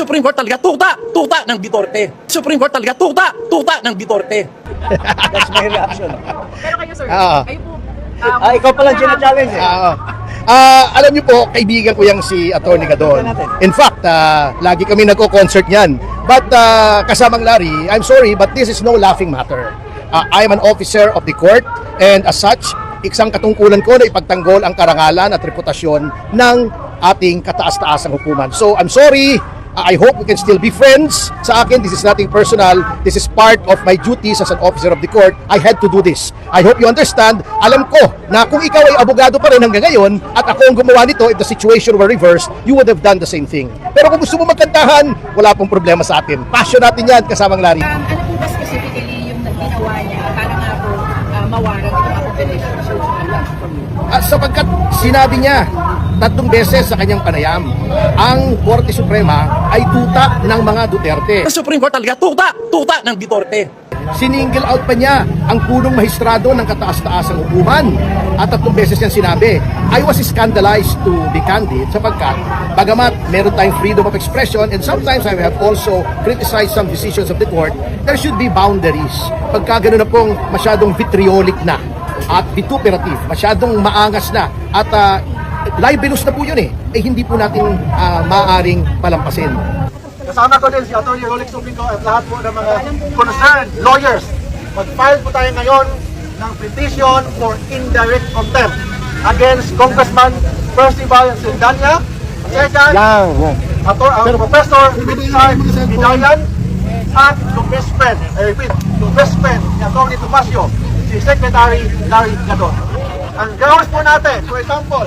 Supreme Court talaga tuta, tuta ng Duterte. Supreme Court talaga tuta, tuta ng Duterte. That's my reaction. Pero kayo, sir, Ah. kayo po, um, Ah, ikaw pala challenge eh. Ah, ah, alam niyo po, kaibigan ko yung si Atty. Gadon. In fact, ah, lagi kami nagko-concert niyan. But ah, kasamang Larry, I'm sorry, but this is no laughing matter. Ah, I am an officer of the court and as such, isang katungkulan ko na ipagtanggol ang karangalan at reputasyon ng ating kataas-taasang hukuman. So, I'm sorry, I hope we can still be friends. Sa akin, this is nothing personal. This is part of my duties as an officer of the court. I had to do this. I hope you understand. Alam ko na kung ikaw ay abogado pa rin hanggang ngayon at ako ang gumawa nito, if the situation were reversed, you would have done the same thing. Pero kung gusto mo magkantahan, wala pong problema sa atin. Passion natin yan, kasamang Larry. um, ano po ba specifically yung ginawa niya para nga po uh, mawaran itong mga compilation At sapagkat sinabi niya tatlong beses sa kanyang panayam, ang Korte Suprema ay tuta ng mga Duterte. Supreme Court talaga tuta, tuta ng Duterte. Siningle out pa niya ang punong mahistrado ng kataas-taasang hukuman. At tatlong beses niyang sinabi, I was scandalized to be candid sapagkat bagamat meron tayong freedom of expression and sometimes I have also criticized some decisions of the court, there should be boundaries. Pagka gano'n na pong masyadong vitriolic na at vituperative, masyadong maangas na at uh, libelous na po yun eh, eh hindi po natin ah, maaaring palampasin. Kasama ko din si Atty. Rolex Subico at lahat po ng mga concerned lawyers. Mag-file po tayo ngayon ng petition for indirect contempt against Congressman Percival Sindanya. Second, Ato, ang Professor Richard Bidayan at yung best friend, I repeat, yung best friend ni Atty. Tomasio, si Secretary Larry Gadon. Ang grounds po natin, for example,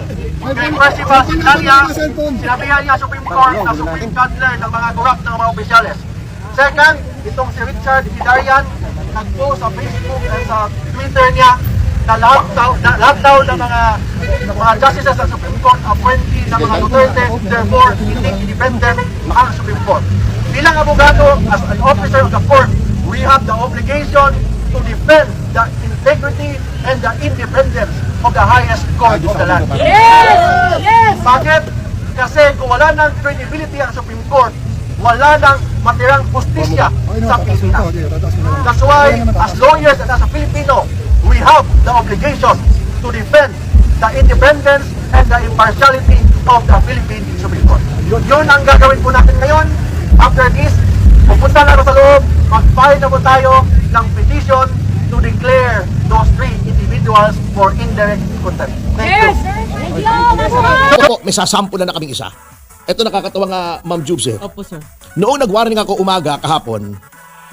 kay Percival Sindanya, sinabihan niya Supreme Court na Supreme Counselor ng mga corrupt ng mga opisyales. Second, itong si Richard Hidarian, nag-post sa Facebook at sa Twitter niya na lahat na, lahat ng mga mga justices ng Supreme Court appointee ng mga Duterte, therefore independent ang Supreme Court. Bilang abogado, as an officer of the court, we have the obligation to defend the integrity and the independence of the highest court of the land. Yes! Yes! Bakit? Kasi kung wala ng credibility ang Supreme Court, wala ng matirang justisya sa Pilipinas. That's why, as lawyers and as a Filipino, we have the obligation to defend the independence and the impartiality of the Philippine Supreme Court. Yun, yun ang gagawin po natin ngayon. After this, pupunta na sa loob, mag-file na po tayo ng petition to declare those three individuals for indirect contempt. Thank you. Yes! Thank you! Ito po, may sasampulan na kaming isa. Ito nakakatawa nga, Ma'am Jubes eh. Opo, sir. Noong nag-warning ako umaga kahapon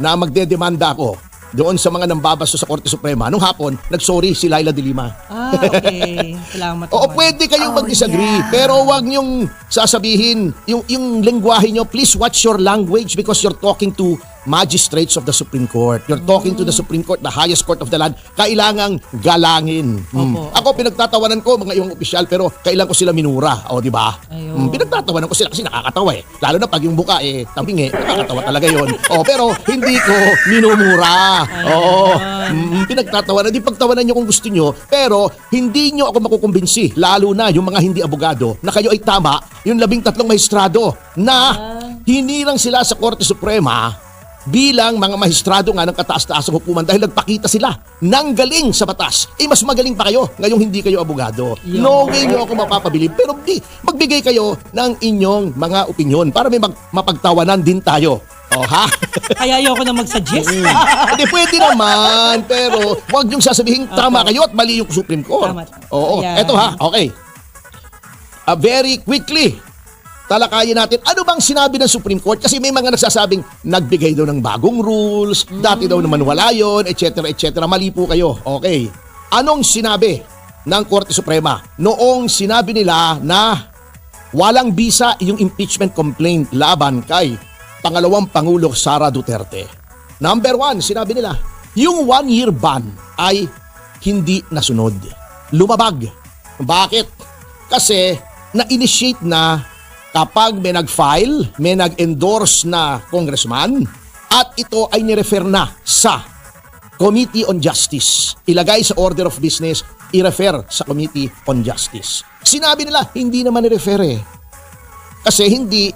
na magdedemanda ako doon sa mga nambabasto sa Korte Suprema, nung hapon, nag-sorry si Laila de Lima. Ah, okay. Salamat Oo, naman. pwede kayong mag-disagree, pero wag niyong sasabihin yung yung lengguwahe niyo, please watch your language because you're talking to magistrates of the Supreme Court. You're talking to the Supreme Court, the highest court of the land. Kailangang galangin. Mm. Opo. Ako pinagtatawanan ko mga yung opisyal pero kailan ko sila minura, o di ba? Ayun. Mm, pinagtatawanan ko sila kasi nakakatawa eh. Lalo na pag yung buka eh, tampingi, nakakatawa talaga yon. oh, pero hindi ko minumura. Oo. Mm, pinagtatawanan, di pagtawanan niyo kung gusto niyo, pero hindi niyo ako makukumbinsi, lalo na yung mga hindi abogado, na kayo ay tama, yung labing tatlong maestrado na hinirang sila sa Korte Suprema bilang mga maestrado nga ng kataas-taas ng hukuman dahil nagpakita sila ng galing sa batas. Eh mas magaling pa kayo ngayong hindi kayo abogado. No way nyo ako mapapabilib pero di, magbigay kayo ng inyong mga opinion para may mag, mapagtawanan din tayo. Oh, ha? Kaya ayoko na mag-suggest. Hindi, pwede naman. Pero huwag niyong sasabihin tama kayo at mali yung Supreme Court. Tama. Oo. Ayan. Eto ha, okay. Uh, very quickly, talakayin natin ano bang sinabi ng Supreme Court kasi may mga nagsasabing nagbigay daw ng bagong rules, dati daw naman wala yun, etc. etc. Mali po kayo. Okay. Anong sinabi ng Korte Suprema noong sinabi nila na walang bisa yung impeachment complaint laban kay pangalawang Pangulo Sara Duterte. Number one, sinabi nila, yung one-year ban ay hindi nasunod. Lumabag. Bakit? Kasi na-initiate na kapag may nag-file, may nag-endorse na congressman at ito ay nirefer na sa Committee on Justice. Ilagay sa order of business, i-refer sa Committee on Justice. Sinabi nila, hindi naman i-refer eh. Kasi hindi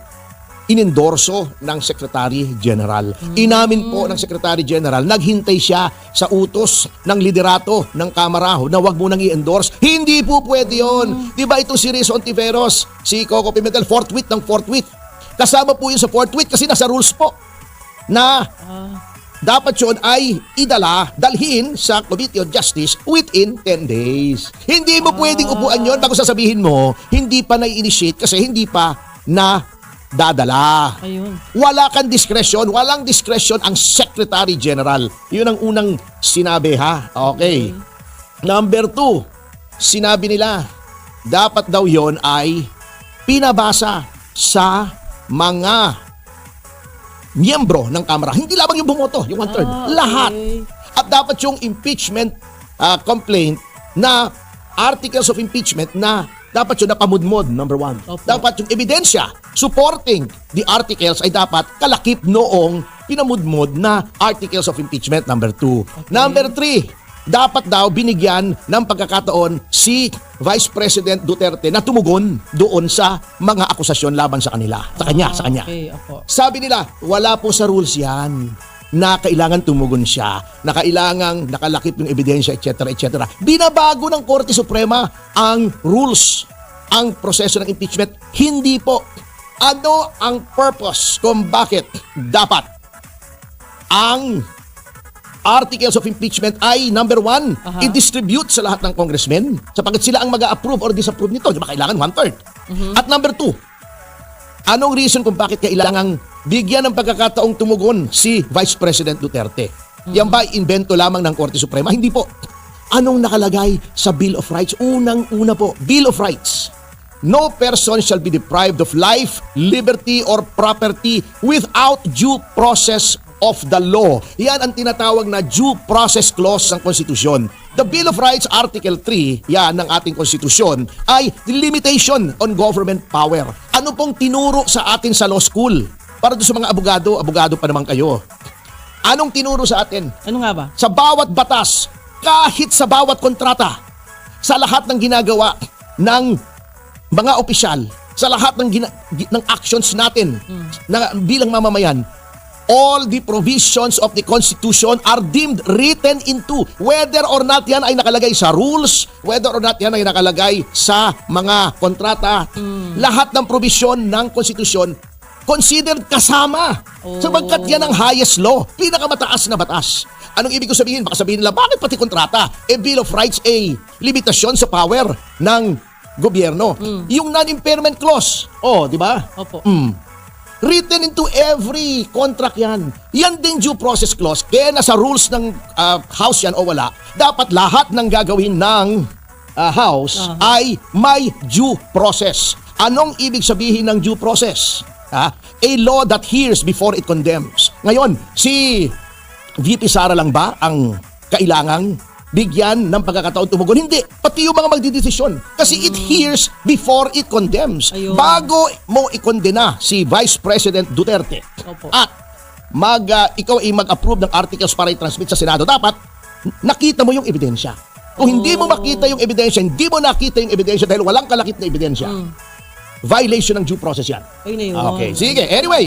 inendorso ng Secretary General. Inamin po ng Secretary General, naghintay siya sa utos ng liderato ng Kamara na wag mo nang i-endorse. Hindi po pwede yun. Di ba itong si Riz Ontiveros, si Coco Pimentel, forthwith ng forthwith. Kasama po yun sa forthwith kasi nasa rules po na dapat yun ay idala, dalhin sa Committee on Justice within 10 days. Hindi mo pwedeng upuan yon bago sasabihin mo, hindi pa na-initiate kasi hindi pa na dadala. Ayun. Wala kang discretion, walang discretion ang Secretary General. Yun ang unang sinabi ha. Okay. Number two, sinabi nila, dapat daw yon ay pinabasa sa mga miyembro ng Kamara. Hindi lamang yung bumoto, yung one-third. Ah, Lahat. okay. At dapat yung impeachment ah, complaint na articles of impeachment na dapat yun napamudmod, number one. Opo. Dapat yung ebidensya supporting the articles ay dapat kalakip noong pinamudmod na articles of impeachment, number two. Number three, dapat daw binigyan ng pagkakataon si Vice President Duterte na tumugon doon sa mga akusasyon laban sa kanila. Sa kanya, sa kanya. Okay, opo. Sabi nila, wala po sa rules yan na kailangan tumugon siya, na kailangang nakalakip yung ebidensya, etc., etc. Binabago ng Korte Suprema ang rules, ang proseso ng impeachment. Hindi po. Ano ang purpose kung bakit dapat ang articles of impeachment ay number one, Aha. i-distribute sa lahat ng congressmen sapagkat sila ang mag-approve or disapprove nito. Di ba kailangan one-third? At number two, Anong reason kung bakit kailangang bigyan ng pagkakataong tumugon si Vice President Duterte? Yan ba invento lamang ng Korte Suprema? Hindi po. Anong nakalagay sa Bill of Rights? Unang-una po, Bill of Rights. No person shall be deprived of life, liberty, or property without due process of the law. Yan ang tinatawag na due process clause ng konstitusyon. The Bill of Rights Article 3, yan ng ating konstitusyon, ay limitation on government power. Ano pong tinuro sa atin sa law school? Para doon sa mga abogado, abogado pa naman kayo. Anong tinuro sa atin? Ano nga ba? sa bawat batas, kahit sa bawat kontrata, sa lahat ng ginagawa ng mga opisyal, sa lahat ng gina- gi- ng actions natin na bilang mamamayan, all the provisions of the Constitution are deemed written into whether or not yan ay nakalagay sa rules, whether or not yan ay nakalagay sa mga kontrata, lahat ng provision ng Constitution considered kasama. Sapagkat yan ang highest law, pinakamataas na batas. Anong ibig ko sabihin? Baka sabihin nila, bakit pati kontrata? Eh, Bill of Rights, eh, limitasyon sa power ng gobyerno. Yung non-impairment clause, oh, di ba? Opo. Mm. Written into every contract yan. Yan din due process clause. Kaya nasa rules ng ah, House yan o wala, dapat lahat ng gagawin ng ah, House ay may due process. Anong ibig sabihin ng due process? Ha? A law that hears before it condemns. Ngayon, si VP Sara lang ba ang kailangang bigyan ng pagkakataon tumugon? Hindi. Pati yung mga magdidesisyon. Kasi it hears before it condemns. Ayun. Bago mo ikondena si Vice President Duterte Opo. at mag, ah, ikaw ay mag-approve ng articles para i-transmit sa Senado, dapat nakita mo yung ebidensya. Kung hindi mo makita yung ebidensya, hindi mo nakita yung ebidensya dahil walang kalakip na ebidensya, violation ng due process yan. Ayun na yun. Okay, sige. Anyway,